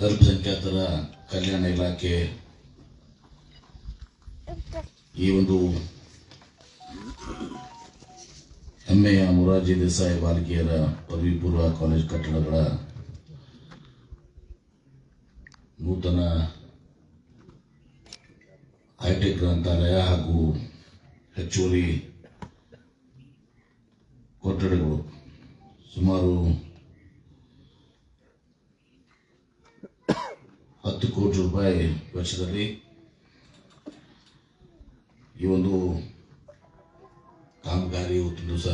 ಅಲ್ಪಸಂಖ್ಯಾತರ ಕಲ್ಯಾಣ ಇಲಾಖೆ ಈ ಒಂದು ಹೆಮ್ಮೆಯ ಮೊರಾರ್ಜಿ ದೇಸಾಯಿ ಬಾಲಕಿಯರ ಪದವಿ ಪೂರ್ವ ಕಾಲೇಜ್ ಕಟ್ಟಡಗಳ ನೂತನ ಹೈಟೆಕ್ ಗ್ರಂಥಾಲಯ ಹಾಗೂ ಹೆಚ್ಚುವರಿ ಕೊಠಡಿಗಳು. ಸುಮಾರು ಹತ್ತು ಕೋಟಿ ರೂಪಾಯಿ ವೆಚ್ಚದಲ್ಲಿ ಈ ಒಂದು ಕಾಮಗಾರಿ ಇವತ್ತು ದಿವಸ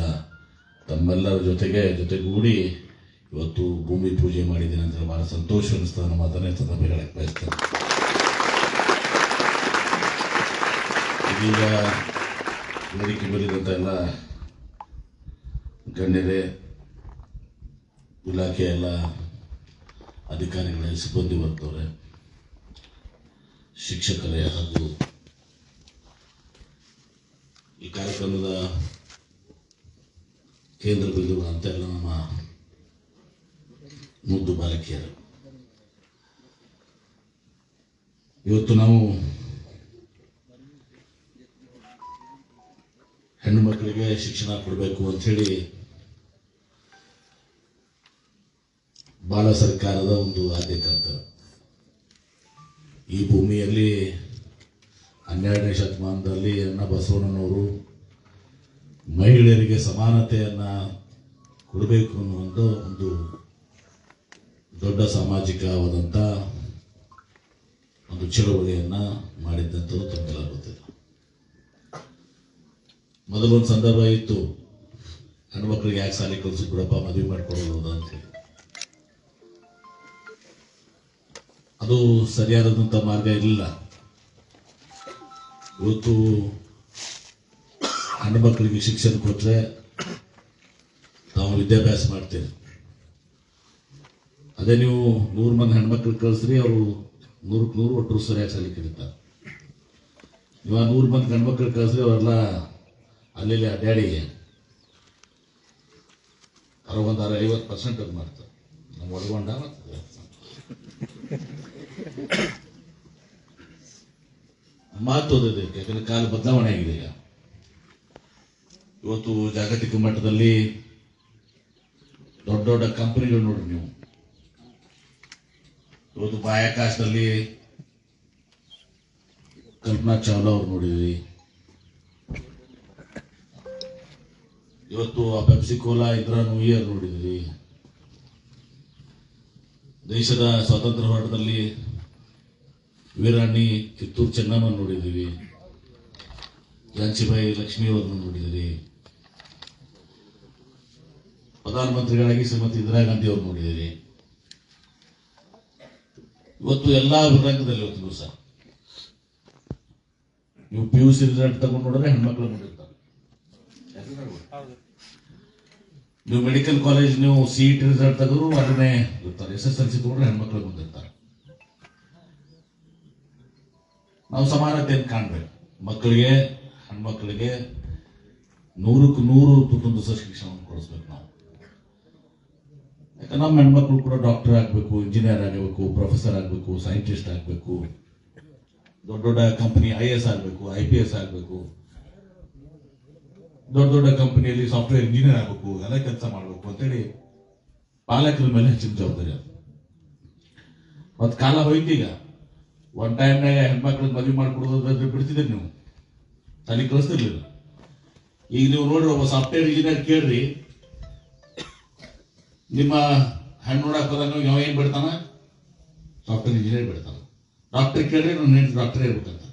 ತಮ್ಮೆಲ್ಲರ ಜೊತೆಗೆ ಜೊತೆಗೂಡಿ ಇವತ್ತು ಭೂಮಿ ಪೂಜೆ ಮಾಡಿದ್ದೀನಿ ಅಂತ ಬಹಳ ಸಂತೋಷ ಅನಿಸ್ತದೆ ನಮ್ಮ ಮಾತನ್ನೇ ಸಂದರ್ಭ ಹೇಳಕ್ಕೆ ಬಯಸ್ತೇನೆ. ಇದೀಗ ವೇದಿಕೆ ಬರೆದಂತ ಎಲ್ಲ ಗಣ್ಯರೇ ಇಲಾಖೆ ಎಲ್ಲ ಅಧಿಕಾರಿಗಳ, ಸಿಬ್ಬಂದಿ ವರ್ಗದವರೇ ಶಿಕ್ಷಕರೇ ಹಾಗೂ ಈ ಕಾರ್ಯಕ್ರಮದ ಕೇಂದ್ರ ಬಿಂದುಗಳಂತ ಅಂತ ಎಲ್ಲ ನಮ್ಮ ಮುದ್ದು ಬಾಲಕಿಯರು. ಇವತ್ತು ನಾವು ಹೆಣ್ಣು ಮಕ್ಕಳಿಗೆ ಶಿಕ್ಷಣ ಕೊಡಬೇಕು ಅಂಥೇಳಿ ಬಾಳ ಸರ್ಕಾರದ ಒಂದು ಆದ್ಯತೆ ಕರ್ತವ್ಯ ಈ ಭೂಮಿಯಲ್ಲಿ ಹನ್ನೆರಡನೇ ಶತಮಾನದಲ್ಲಿ ಅಣ್ಣ ಬಸವಣ್ಣನವರು ಮಹಿಳೆಯರಿಗೆ ಸಮಾನತೆಯನ್ನು ಕೊಡಬೇಕು ಅನ್ನುವಂಥ ಒಂದು ದೊಡ್ಡ ಸಾಮಾಜಿಕವಾದಂಥ ಒಂದು ಚಳವಳಿಯನ್ನ ಮಾಡಿದ್ದಂಥದ್ದು ತಮಗೆಲ್ಲ ಗೊತ್ತಿಲ್ಲ ಮೊದಲೊಂದು ಸಂದರ್ಭ ಇತ್ತು. ಹೆಣ್ಮಕ್ಳಿಗೆ ಯಾಕೆ ಸಾಲಿ ಕಲಿಸಿ ಬಿಡಪ್ಪ, ಮದುವೆ ಮಾಡ್ಕೊಡೋದು ಅಂತೇಳಿ ಅದು ಸರಿಯಾದಂಥ ಮಾರ್ಗ ಇಲ್ಲ ಇವತ್ತು ಹೆಣ್ಣು ಮಕ್ಕಳಿಗೆ ಶಿಕ್ಷಣ ಕೊಟ್ಟರೆ ನಾವು ವಿದ್ಯಾಭ್ಯಾಸ ಮಾಡ್ತೇವೆ ಅದೇ ನೀವು ನೂರು ಮಂದಿ ಹೆಣ್ಮಕ್ಳು ಕಳಿಸ್ರಿ, ಅವರು ನೂರಕ್ಕೆ ನೂರು ಒಟ್ಟರು ಸರಿಯಾಗಿ ಸಾಲಿ ಕಲಿತಾರೆ ಇವಾಗ ನೂರು ಮಂದಿ ಗಂಡ್ಮಕ್ಳು ಕಳಿಸ್ರಿ, ಅವರೆಲ್ಲ ಅಲ್ಲಿ ಅಡ್ಡಾಡಿ ಅವ್ರ ಒಂದು ಅರ ಐವತ್ತು ಪರ್ಸೆಂಟ್ ಅದು ಮಾಡ್ತಾರೆ. ನಮ್ಮ ಒಳಗೊಂಡ ಮಾತು ಓದಬೇಕು ಯಾಕಂದ್ರೆ ಕಾಲ ಬದಲಾವಣೆ ಆಗಿದೆ ಈಗ. ಇವತ್ತು ಜಾಗತಿಕ ಮಟ್ಟದಲ್ಲಿ ದೊಡ್ಡ ದೊಡ್ಡ ಕಂಪನಿಗಳು ನೋಡ್ರಿ ನೀವು. ಇವತ್ತು ಬಾಹ್ಯಾಕಾಶದಲ್ಲಿ ಕಲ್ಪನಾ ಚಾವ್ಲಾ ಅವ್ರು ನೋಡಿದ್ವಿ ಇವತ್ತು ಆ ಪೆಪ್ಸಿ ಕೋಲಾ ಇದ್ರ ಇಯರ್ ನೋಡಿದ್ವಿ ದೇಶದ ಸ್ವಾತಂತ್ರ್ಯ ಹೋರಾಟದಲ್ಲಿ ವೀರಾಣಿ ಕಿತ್ತೂರು ಚೆನ್ನಮ್ಮ ನೋಡಿದ್ದೀವಿ. ಜಾನ್ಸಿಬಾಯಿ ಲಕ್ಷ್ಮೀವರನ್ನು ನೋಡಿದಿರಿ ಪ್ರಧಾನಮಂತ್ರಿಗಳಾಗಿ ಶ್ರೀಮತಿ ಇಂದಿರಾ ಗಾಂಧಿ ಅವರು ನೋಡಿದಿರಿ ಇವತ್ತು ಎಲ್ಲ ರಂಗದಲ್ಲಿ ಇವತ್ತು ದಿವಸ. ನೀವು ಪಿ ಯು ಸಿ ರಿಸಲ್ಟ್ ತಗೊಂಡು ನೋಡಿದ್ರೆ ಹೆಣ್ಮಕ್ಳು ನೋಡಿರ್ತಾರೆ. ನೀವು ಮೆಡಿಕಲ್ ಕಾಲೇಜ್ ನೀವು ಸಿ ಇ ಟಿ ರಿಸಲ್ಟ್ ತೆಗೆದ್ರು ಅದನ್ನೇ ಇರ್ತಾರೆ ಎಸ್ ಎಸ್ ಎಲ್ ಸಿ ತಗೊಂಡ್ರೆ ಹೆಣ್ಮಕ್ಳು ಬಂದಿರ್ತಾರೆ. ನಾವು ಸಮಾನತೆಯನ್ನು ಕಾಣ್ಬೇಕು. ಮಕ್ಕಳಿಗೆ, ಹೆಣ್ಮಕ್ಳಿಗೆ ನೂರಕ್ಕೆ ನೂರು ತುತ್ತೊಂದು ಶಿಕ್ಷಣವನ್ನು ಕೊಡಿಸ್ಬೇಕು ನಾವು. ಯಾಕಂದ್ರೆ ನಮ್ಮ ಹೆಣ್ಮಕ್ಳು ಕೂಡ ಡಾಕ್ಟರ್ ಆಗಬೇಕು ಇಂಜಿನಿಯರ್ ಆಗಬೇಕು ಪ್ರೊಫೆಸರ್ ಆಗಬೇಕು ಸೈಂಟಿಸ್ಟ್ ಆಗಬೇಕು. ದೊಡ್ಡ ದೊಡ್ಡ ಕಂಪನಿ ಐ ಎಸ್ ಆಗಬೇಕು ಐ ಪಿ ಎಸ್ ಆಗಬೇಕು. ದೊಡ್ಡ ದೊಡ್ಡ ಕಂಪನಿಯಲ್ಲಿ ಸಾಫ್ಟ್ವೇರ್ ಇಂಜಿನಿಯರ್ ಆಗಬೇಕು, ಎಲ್ಲ ಕೆಲಸ ಮಾಡಬೇಕು ಅಂತೇಳಿ ಪಾಲಕರ ಮೇಲೆ ಹೆಚ್ಚಿನ ಜವಾಬ್ದಾರಿ ಅದು. ಮತ್ತು ಕಾಲ ಹೋಯ್ತೀಗ ಒನ್ ಟೈಮ್ನಾಗ ಹೆಣ್ಮಕ್ಳಿಗೆ ಮದುವೆ ಮಾಡಿಕೊಡೋದು ಬಿಡ್ತಿದ್ರಿ ನೀವು. ತಲೆ ಕಳಿಸ್ತಿರ್ಲಿಲ್ಲ. ಈಗ ನೀವು ನೋಡ್ರಿ ಒಬ್ಬ ಸಾಫ್ಟ್ವೇರ್ ಇಂಜಿನಿಯರ್ ಕೇಳ್ರಿ. ನಿಮ್ಮ ಹೆಣ್ಣು ನೋಡಕ್ ಹೋದಾಗ ಯಾವ ಏನ್ ಬಿಡ್ತಾನ? ಸಾಫ್ಟ್ವೇರ್ ಇಂಜಿನಿಯರ್ ಬಿಡ್ತಾನ. ಡಾಕ್ಟರ್ ಕೇಳ್ರಿ ನನ್ನ ಹೆಣ್ಣು ಡಾಕ್ಟರ್ ಇರ್ಬೇಕಂತ.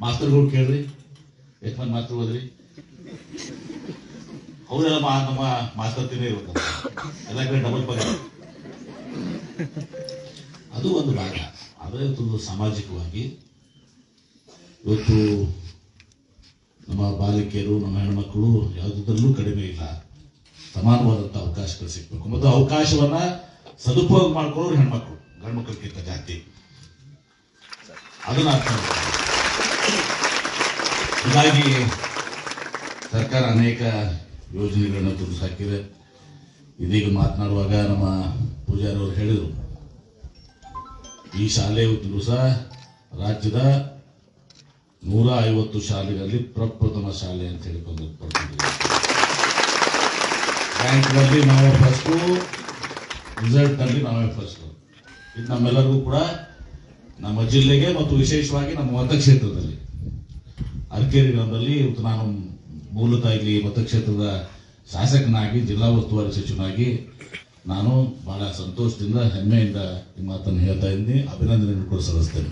ಮಾಸ್ತರ್ಗಳು ಕೇಳ್ರಿ. ಮಂದಿ ಮಾಸ್ತರ್ ಹೋದ್ರಿ ಅವರೆಲ್ಲ ಮಾ, ನಮ್ಮ ಮಾಸ್ತರ್ ತಿನ್ನೇ ಇರ್ಬೇಕಂತ. ಎಲ್ಲ ಕಡೆ ಡಬಲ್ ಪಗಾರ. ಅದು ಒಂದು ಭಾಗ ಆದರೆ ಇವತ್ತು ಸಾಮಾಜಿಕವಾಗಿ ಇವತ್ತು ನಮ್ಮ ಬಾಲಕಿಯರು, ನಮ್ಮ ಹೆಣ್ಮಕ್ಳು ಯಾವುದರಲ್ಲೂ ಕಡಿಮೆ ಇಲ್ಲ. ಸಮಾನವಾದಂಥ ಅವಕಾಶಗಳು ಸಿಗ್ಬೇಕು. ಮತ್ತು ಅವಕಾಶವನ್ನ ಸದುಪಯೋಗ ಮಾಡ್ಕೊಳ್ಳೋರು ಹೆಣ್ಮಕ್ಳು, ಗಂಡ್ಮಕ್ಳಿಗಿಂತ ಜಾತಿ ಅದನ್ನ ಅರ್ಥ. ಹೀಗಾಗಿ ಸರ್ಕಾರ ಅನೇಕ ಯೋಜನೆಗಳನ್ನ ತುಂಬಿಸಾಕಿದೆ ಇದೀಗ ಮಾತನಾಡುವಾಗ ನಮ್ಮ ಪೂಜಾರಿ ಅವರು ಹೇಳಿದರು. ಈ ಶಾಲೆ ಇವತ್ತು ಸಹ ರಾಜ್ಯದ ನೂರ ಐವತ್ತು ಶಾಲೆಗಳಲ್ಲಿ ಪ್ರಪ್ರಥಮ ಶಾಲೆ ಅಂತ ಹೇಳಿ ಬಂದು ಬ್ಯಾಂಕ್ನಲ್ಲಿ ನಾವೇ ಫಸ್ಟು ರಿಸಲ್ಟ್ ಅಲ್ಲಿ ನಾವೇ ಫಸ್ಟ್ ಇದು ನಮ್ಮೆಲ್ಲರಿಗೂ ಕೂಡ ನಮ್ಮ ಜಿಲ್ಲೆಗೆ ಮತ್ತು ವಿಶೇಷವಾಗಿ ನಮ್ಮ ಮತಕ್ಷೇತ್ರದಲ್ಲಿ, ಅರ್ಕೇರಿ ಗ್ರಾಮದಲ್ಲಿ ಇವತ್ತು ನಾನು ಮೂಲತಃ ಇಲ್ಲಿ ಮತಕ್ಷೇತ್ರದ ಶಾಸಕನಾಗಿ, ಜಿಲ್ಲಾ ಉಸ್ತುವಾರಿ ಸಚಿವನಾಗಿ ನಾನು ಬಹಳ ಸಂತೋಷದಿಂದ, ಹೆಮ್ಮೆಯಿಂದ ಈ ಮಾತನ್ನು ಹೇಳ್ತಾ ಇದ್ದೀನಿ. ಅಭಿನಂದನೆ ಕೂಡ ಸಲ್ಲಿಸ್ತೇನೆ.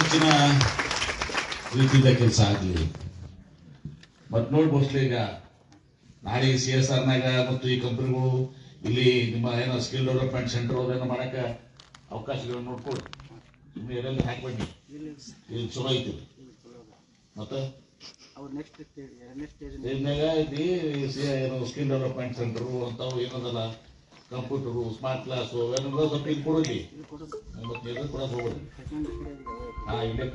ಹೆಚ್ಚಿನ ರೀತಿಯಿಂದ ಕೆಲಸ ಆಗಲಿ. ಮತ್ತೆ ನೋಡ್ಬೋಸ್ಲಿ ಈಗ, ನಾಳೆ ಸಿ ಎಸ್ ಆರ್ನಾಗ ಮತ್ತು ಈ ಕಂಪನಿಗಳು ಇಲ್ಲಿ ನಿಮ್ಮ ಏನೋ ಸ್ಕಿಲ್ ಡೆವಲಪ್ಮೆಂಟ್ ಸೆಂಟರ್ ಅದೇನೋ ಮಾಡಕ್ಕೆ ಅವಕಾಶಗಳನ್ನು ನೋಡ್ಕೊಳ್ಳಿ. ನಿಮ್ಮ ಎಲ್ಲೆಲ್ಲ ಹಾಕ್ಬೇಡಿ. ಇದು ಚಲೋ ಐತಿ. ಮತ್ತೆ? ಅವ್ರು ನೆಕ್ಸ್ಟ್ ಸ್ಟೇಜ್ ಎರಡನೇ ಸ್ಟೇಜ್ ಇದ್ನಾಗ ಇದು ಏನು ಸ್ಕಿಲ್ ಡೆವಲಪ್ಮೆಂಟ್ ಸೆಂಟರ್ ಅಂತಾವು ಏನದಲ್ಲ ಕಂಪ್ಯೂಟರು ಸ್ಮಾರ್ಟ್ ಕ್ಲಾಸು ಅವೆಲ್ಲ ಸ್ವಲ್ಪ ಇಲ್ಲಿ ಕೊಡಲಿ ಮತ್ತೆ ಎಲ್ಲಿ ಕೂಡ ಸ್ಟೇಜ್ ಹಾ ಇಲ್ಲೇ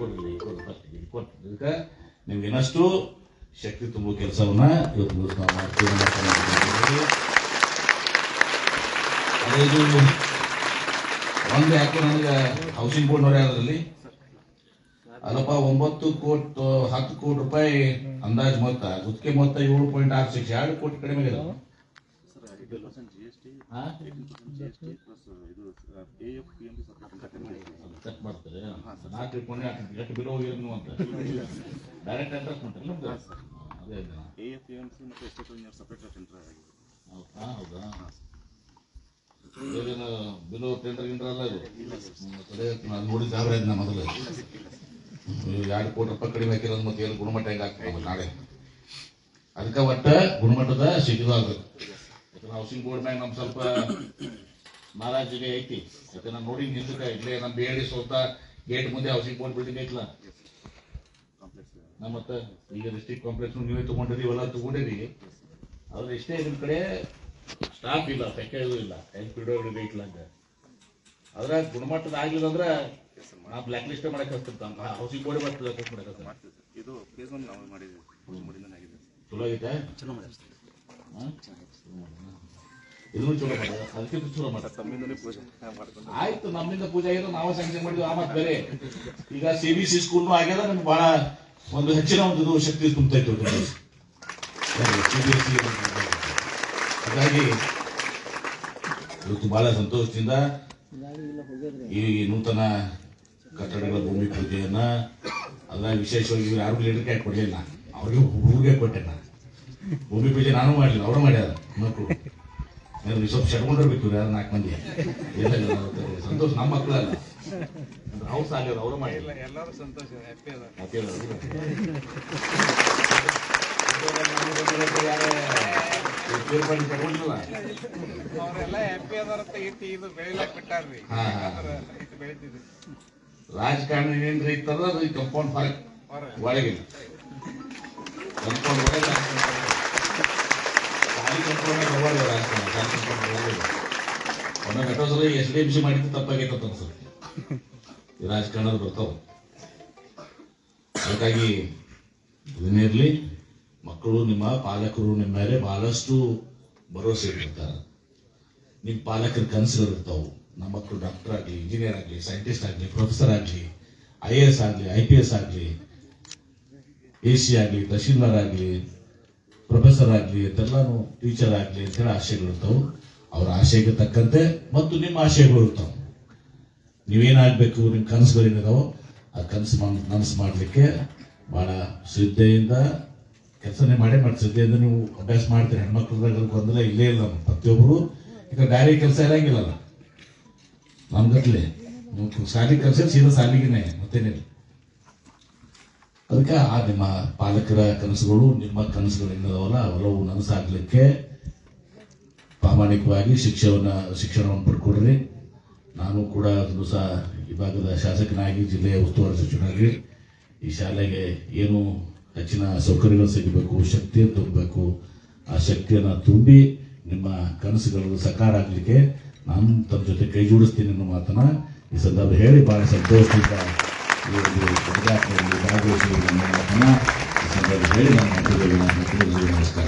ಫಸ್ಟ್ ಇಲ್ಲಿ ಕೊಟ್ಟು ಇದಕ್ಕೆ ನಿಮ್ಗೆ ಇನ್ನಷ್ಟು ಶಕ್ತಿ ತುಂಬುವ ಕೆಲಸವನ್ನ ಇವತ್ತು ನಾವು ಮಾಡ್ತೀವಿ. ಅದೇ ಇದು ಒಂದು ಯಾಕೆ ನನಗೆ ಹೌಸಿಂಗ್ ಬೋರ್ಡ್ ನೋಡಿ ಅದರಲ್ಲಿ ಅಲ್ಲಪ್ಪ ಒಂಬತ್ತು ಕೋಟಿ ಹತ್ತು ಕೋಟಿ ರೂಪಾಯಿ ಅಂದಾಜು ಮೊತ್ತ ಗುತ್ತಿಗೆ ಮೊತ್ತ ಏಳು ಪಾಯಿಂಟ್ ಆರು ಸಿಕ್ಸ್ ಎರಡು ಕೋಟಿ ಕಡಿಮೆ ಇದೆ ಡೈರೆಕ್ಟ್ ಮಾಡ್ತಾರೆ? ಅದೇ ಹೌದಾ? ಇದೇನು ಬಿಲ್ ಟೆಂಡರ್ ಗಿಂಟ್ರ ಅಲ್ಲ ಇದು. ಹ್ಮ್, ತಡೆ, ನಾನು ನೋಡಿ ಗಾಬರಿ ಆಯ್ತು ನಾ ಮೊದಲು ಎರಡು ಕೋಟಿ ರೂಪಾಯಿ ಕಡಿಮೆ ಹಾಕಿರೋದು ಮತ್ತೆ ಏನು ಗುಣಮಟ್ಟ ಹೆಂಗೆ ಆಗ್ತದೆ ನಾಳೆ. ಅದಕ್ಕೆ ಒಟ್ಟ ಗುಣಮಟ್ಟದ ಆಗ್ಬೇಕು. ಯಾಕಂದ್ರೆ ಹೌಸಿಂಗ್ ಬೋರ್ಡ್ ಮ್ಯಾಗ ನಮ್ ಸ್ವಲ್ಪ ನಾರಾಜಿಗೆ ಐತಿ. ಯಾಕಂದ್ರೆ ನಾನು ನೋಡಿ ನಿಂತಕ ಇಲ್ಲೇ ನಮ್ಮ ಬೇಡಿ ಸೋತ ಗೇಟ್ ಮುಂದೆ ಹೌಸಿಂಗ್ ಬೋರ್ಡ್ ಬಿಲ್ಡಿಂಗ್ ಐತಲ್ಲ ನಮ್ಮ ಮತ್ತೆ ಈಗ ಡಿಸ್ಟ್ರಿಕ್ಟ್ ಕಾಂಪ್ಲೆಕ್ಸ್ ನೀವೇ ತಗೊಂಡಿರಿ, ಇವೆಲ್ಲ ತಗೊಂಡಿರಿ. ಆದ್ರೆ ಇಷ್ಟೇ ನಿಮ್ ಕಡೆ ಸ್ಟಾಫ್ ಇಲ್ಲ ಪ್ಯಾಕೇಜ್ ಇಲ್ಲ. ಹೆಂಗ್ ಪಿಡೋ ಐತ್ಲ ಅಂತ. ಅದ್ರ ಗುಣಮಟ್ಟದ ಆಗಿಲ್ಲ ಅಂದ್ರೆ ಲಿಸ್ಟ್ ಮಾಡಕ್ ಹಚ್ತಿರ್ತಾನ ಹೌಸಿಂಗ್ ಬೋರ್ಡ್. ಇದು ಫೇಸ್ ಒನ್ ನಾವು ಮಾಡಿದ್ವಿ. ಮಾಡಿದ್ದಾನೆ ಆಗಿದೆ ಚಲೋ ಆಗೈತೆ? ಚಲೋ? ಇದನ್ನು ಪೂಜೆ ಮಾಡ್ಕೊಂಡು. ಆಯ್ತು ನಮ್ಮಿಂದ ಪೂಜೆ ಆಗಿರೋ ನಾವು ಸ್ಯಾಂಕ್ಷನ್ ಮಾಡಿದ್ವಿ ಆ ಬೇರೆ. ಈಗ ಸಿ ಬಿ ಸಿ ಸ್ಕೂಲ್ ಆಗ್ಯದ ನಮ್ಗೆ ಬಹಳ ಒಂದು ಹೆಚ್ಚಿನ ಒಂದು ಶಕ್ತಿ ಹಾಗಾಗಿ ಇವತ್ತು ಬಹಳ ಸಂತೋಷದಿಂದ ಈ ನೂತನ ಕಟ್ಟಡಗಳ ಭೂಮಿ ಪೂಜೆಯನ್ನ ಅಲ್ಲ ವಿಶೇಷವಾಗಿ ಇವ್ರು ಯಾರು ಲೀಡರ್ಗೆ ಕೊಡ್ಲಿಲ್ಲ. ಅವ್ರಿಗೆ ಹುಡುಗರಿಗೆ ಕೊಟ್ಟೆ ನಾನು. ಭೂಮಿ ಪೂಜೆ ನಾನು ಮಾಡಲಿಲ್ಲ ಅವರು ಮಾಡ್ಯಾರ ಮಕ್ಕಳು ನೀವು ಸ್ವಲ್ಪ ಶಟ್ಕೊಂಡಿರ್ಬೇಕು ಇವ್ರು ಯಾರು ನಾಲ್ಕು ಮಂದಿ? ಇಲ್ಲ ಸಂತೋಷ ನಮ್ಮ ಮಕ್ಕಳಲ್ಲ ಅವ್ರು ಸಾಲಿಯವ್ರು ಅವರು ಮಾಡಿಲ್ಲ. ಎಲ್ಲರೂ ಸಂತೋಷ ಹ್ಯಾಪಿ ಅದ ತಗೊಂಡಿಲ್ಲ ಅವರೆಲ್ಲ ಹ್ಯಾಪಿ ಅದಾರ ಇದು ಬೆಳಿಲಾಕ್ ಬಿಟ್ಟಾರ್ರಿ. ಬೆಳಿತಿದ್ರು ರಾಜಕಾರಣ ಏನ್ರಿ ಇತ್ತಂದ್ರೆ ಅದು ಈ ಕಂಪೌಂಡ್ ಹೊರಗೆ. ಒಳಗಿಲ್ಲ ಕಂಪೌಂಡ್ ಒಳಗೆ ಖಾಲಿ ಕಂಪೌಂಡ್ ಹೋಗೋದು ರಾಜಕಾರಣ ಖಾಲಿ ಕಂಪೌಂಡ್ ಒಳಗೆ ಒಮ್ಮೆ ಸಲ ಎಸ್ ಡಿ ಎಂ ಸಿ ಮಾಡಿದ್ದು ತಪ್ಪಾಗೈತೆ ಅಂತ ಅನ್ಸುತ್ತೆ. ಈ ರಾಜಕಾರಣದ ಬರ್ತಾವ. ಹಾಗಾಗಿ ಇದನ್ನಿರಲಿ ಮಕ್ಕಳು ನಿಮ್ಮ ಪಾಲಕರು ನಿಮ್ಮ ಮೇಲೆ ಬಹಳಷ್ಟು ಭರವಸೆ ಇಟ್ಟಿರ್ತಾರೆ. ನಿಮ್ಮ ಪಾಲಕರ ಕನಸುಗಳು ಇರ್ತಾವು. ನಮ್ಮ ಮಕ್ಕಳು ಡಾಕ್ಟರ್ ಆಗಲಿ ಇಂಜಿನಿಯರ್ ಆಗಲಿ ಸೈಂಟಿಸ್ಟ್ ಆಗಲಿ ಪ್ರೊಫೆಸರ್ ಆಗಲಿ ಐ ಎ ಎಸ್ ಆಗಲಿ ಐ ಪಿ ಎಸ್ ಆಗಲಿ ಎ ಸಿ ಆಗಲಿ, ತಹಶೀಲ್ದಾರ್ ಆಗಲಿ ಪ್ರೊಫೆಸರ್ ಆಗಲಿ, ಅಂತೆಲ್ಲಾನು ಟೀಚರ್ ಆಗಲಿ ಅಂತೇಳಿ ಆಶಯಗಳು ಇರ್ತಾವೆ. ಅವ್ರ ಆಶಯಕ್ಕೆ ತಕ್ಕಂತೆ ಮತ್ತು ನಿಮ್ಮ ಆಶಯಗಳು ಇರ್ತಾವೆ. ನೀವೇನಾಗಬೇಕು ನಿಮ್ಮ ಕನಸುಗಳು ಏನಿದಾವೋ, ಆ ಕನಸು ನನಸು ಮಾಡಲಿಕ್ಕೆ ಬಹಳ ಶ್ರದ್ಧೆಯಿಂದ ಕೆಲಸನೇ ಮಾಡೇ ಮಾಡಿ ಶ್ರದ್ಧೆಯಿಂದ ನೀವು ಅಭ್ಯಾಸ ಮಾಡ್ತೀರಿ. ಹೆಣ್ಮಕ್ಳದಾಗ ಗೊಂದಲ ಇಲ್ಲೇ ಇಲ್ಲ ಪ್ರತಿಯೊಬ್ಬರು ಈಗ ಬೇರೆ ಕೆಲಸ ಇರಂಗಿಲ್ಲಲ್ಲ. ನಮ್ಗತ್ಲೆ ನೀವು ಶಾಲಿ ಕಲ್ಸ ಸೀದಾ ಶಾಲಿಗೆನೆ ಮತ್ತೇನಿಲ್ಲ. ಅದಕ್ಕೆ ಆ ನಿಮ್ಮ ಪಾಲಕರ ಕನಸುಗಳು, ನಿಮ್ಮ ಕನಸುಗಳು ಏನದವಲ್ಲ ಅವೆಲ್ಲವೂ ನನಸಾಗ್ಲಿಕ್ಕೆ ಪ್ರಾಮಾಣಿಕವಾಗಿ ಶಿಕ್ಷಣವನ್ನ ಶಿಕ್ಷಣವನ್ನು ಪಡ್ಕೊಡ್ರಿ. ನಾನು ಕೂಡ ಅದು ಸಹ ಈ ಭಾಗದ ಶಾಸಕನಾಗಿ ಜಿಲ್ಲೆಯ ಉಸ್ತುವಾರಿ ಸಚಿವನಾಗಿ, ಈ ಶಾಲೆಗೆ ಏನು ಹೆಚ್ಚಿನ ಸೌಕರ್ಯಗಳು ಸಿಗಬೇಕು ಶಕ್ತಿ ತುಂಬಬೇಕು, ಆ ಶಕ್ತಿಯನ್ನು ತುಂಬಿ ನಿಮ್ಮ ಕನಸುಗಳು ಸಕಾರ ಆಗಲಿಕ್ಕೆ ನಾನು ತಮ್ಮ ಜೊತೆ ಕೈ ಜೋಡಿಸ್ತೀನಿ ಅನ್ನೋ ಮಾತನ್ನ ಈ ಸಂದರ್ಭ ಹೇಳಿ ಬಹಳ ಸಂತೋಷದಿಂದ ಈ ಒಂದು ಉದ್ಘಾಟನೆಯಲ್ಲಿ ಭಾಗವಹಿಸಿ ನನ್ನ ಮಾತನ್ನ ಈ ಸಂದರ್ಭ ಹೇಳಿ ನಾನು. ನಮಸ್ಕಾರ